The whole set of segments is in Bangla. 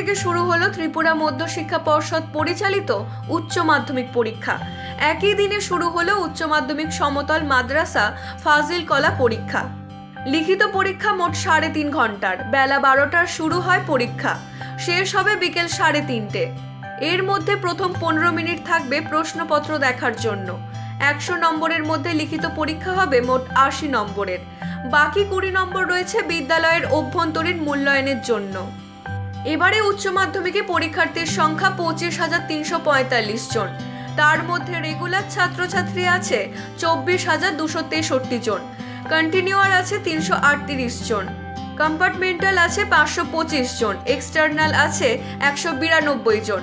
থেকে শুরু হলো ত্রিপুরা মধ্য শিক্ষা পর্ষদ পরিচালিত উচ্চ মাধ্যমিক পরীক্ষা। একই দিনে শুরু হলো উচ্চ মাধ্যমিক সমতল মাদ্রাসা ফাজিল কলা পরীক্ষা। লিখিত পরীক্ষা মোট সাড়ে তিন ঘণ্টার। বেলা বারোটার শুরু হয় পরীক্ষা। শেষ হবে বিকেল সাড়ে তিনটে। এর মধ্যে প্রথম পনেরো মিনিট থাকবে প্রশ্নপত্র দেখার জন্য। একশো নম্বরের মধ্যে লিখিত পরীক্ষা হবে মোট আশি নম্বরের। বাকি কুড়ি নম্বর রয়েছে বিদ্যালয়ের অভ্যন্তরীণ মূল্যায়নের জন্য। এবারে উচ্চ মাধ্যমিকে পরীক্ষার্থীর সংখ্যা পঁচিশ হাজার তিনশো পঁয়তাল্লিশ জন। তার মধ্যে রেগুলার ছাত্রছাত্রী আছে চব্বিশ হাজার দুশো তেষট্টি জন। কন্টিনিউয়ার আছে তিনশো আটত্রিশ জন। কম্পার্টমেন্টাল আছে পাঁচশো পঁচিশ জন। এক্সটার্নাল আছে একশো বিরানব্বই জন।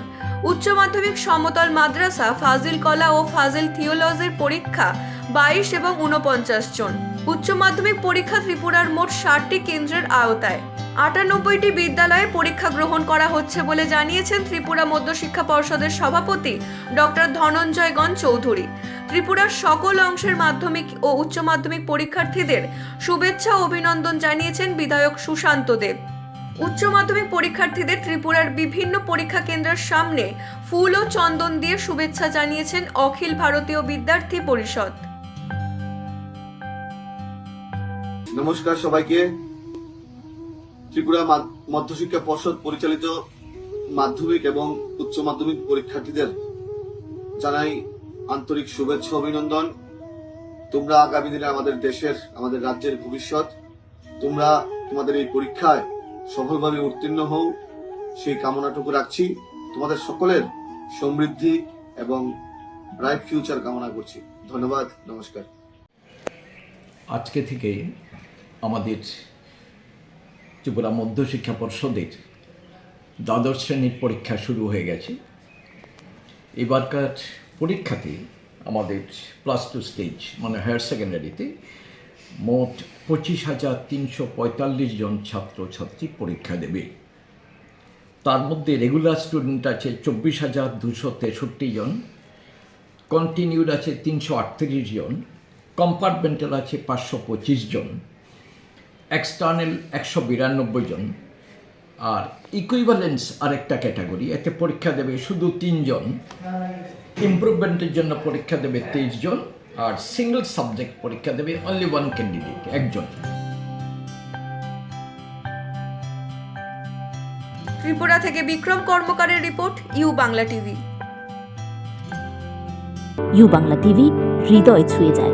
উচ্চ মাধ্যমিক সমতল মাদ্রাসা ফাজিল কলা ও ফাজিল থিওলজির পরীক্ষা বাইশ এবং উনপঞ্চাশ জন। উচ্চ মাধ্যমিক পরীক্ষা ত্রিপুরার মোট ষাটটি কেন্দ্রের আওতায়। আটানব্বইটি বিদ্যালয়ে পরীক্ষা গ্রহণ করা হচ্ছে বলে জানিয়েছেন ত্রিপুরা মধ্যশিক্ষা পর্ষদের সভাপতি ডক্টর ধনঞ্জয়গণ চৌধুরী। ত্রিপুরার সকল অংশের মাধ্যমিক ও উচ্চ মাধ্যমিক পরীক্ষার্থীদের শুভেচ্ছা অভিনন্দন জানিয়েছেন বিধায়ক সুশান্ত দেব। উচ্চ মাধ্যমিক পরীক্ষার্থীদের ত্রিপুরার বিভিন্ন পরীক্ষা কেন্দ্রের সামনে ফুল ও চন্দন দিয়ে শুভেচ্ছা জানিয়েছেন অখিল ভারতীয় বিদ্যার্থী পরিষদ। নমস্কার সবাইকে। ত্রিপুরা মধ্যশিক্ষা পর্ষদ পরিচালিত মাধ্যমিক এবং উচ্চ মাধ্যমিক পরীক্ষার্থীদের জানাই আন্তরিক শুভেচ্ছা অভিনন্দন। তোমরা আগামী দিনে আমাদের দেশের, আমাদের রাজ্যের ভবিষ্যৎ, তোমরা তোমাদের এই পরীক্ষায় সফলভাবে উত্তীর্ণ হও, সেই কামনাটুকু রাখছি। তোমাদের সকলের সমৃদ্ধি এবং ব্রাইট ফিউচার কামনা করছি। ধন্যবাদ, নমস্কার। আজকে থেকে আমাদের ত্রিপুরা মধ্যশিক্ষা পর্ষদের দ্বাদশ শ্রেণির পরীক্ষা শুরু হয়ে গেছে। এবারকার পরীক্ষাতে আমাদের প্লাস টু স্টেজ মানে হায়ার সেকেন্ডারিতে মোট পঁচিশ হাজার তিনশো পঁয়তাল্লিশ জন ছাত্রছাত্রী পরীক্ষা দেবে। তার মধ্যে রেগুলার স্টুডেন্ট আছে চব্বিশ হাজার দুশো তেষট্টি জন কন্টিনিউড আছে তিনশো আটত্রিশ জন কম্পার্টমেন্টাল আছে পাঁচশো পঁচিশ জন। এক্সটার্নাল একশো বিরানব্বই জন। আর ইকুইভ্যালেন্স আরেকটা ক্যাটাগরি এতে পরীক্ষা দেবে শুধু তিনজন। ইমপ্রুভমেন্টের জন্য পরীক্ষা দেবে তেইশ জন আর সিঙ্গল সাবজেক্ট পরীক্ষা দেবে অনলি ওয়ান ক্যান্ডিডেট একজন। ত্রিপুরা থেকে Bikram কর্মকারের report U Bangla TV. U Bangla TV হৃদয় ছুঁয়ে যায়।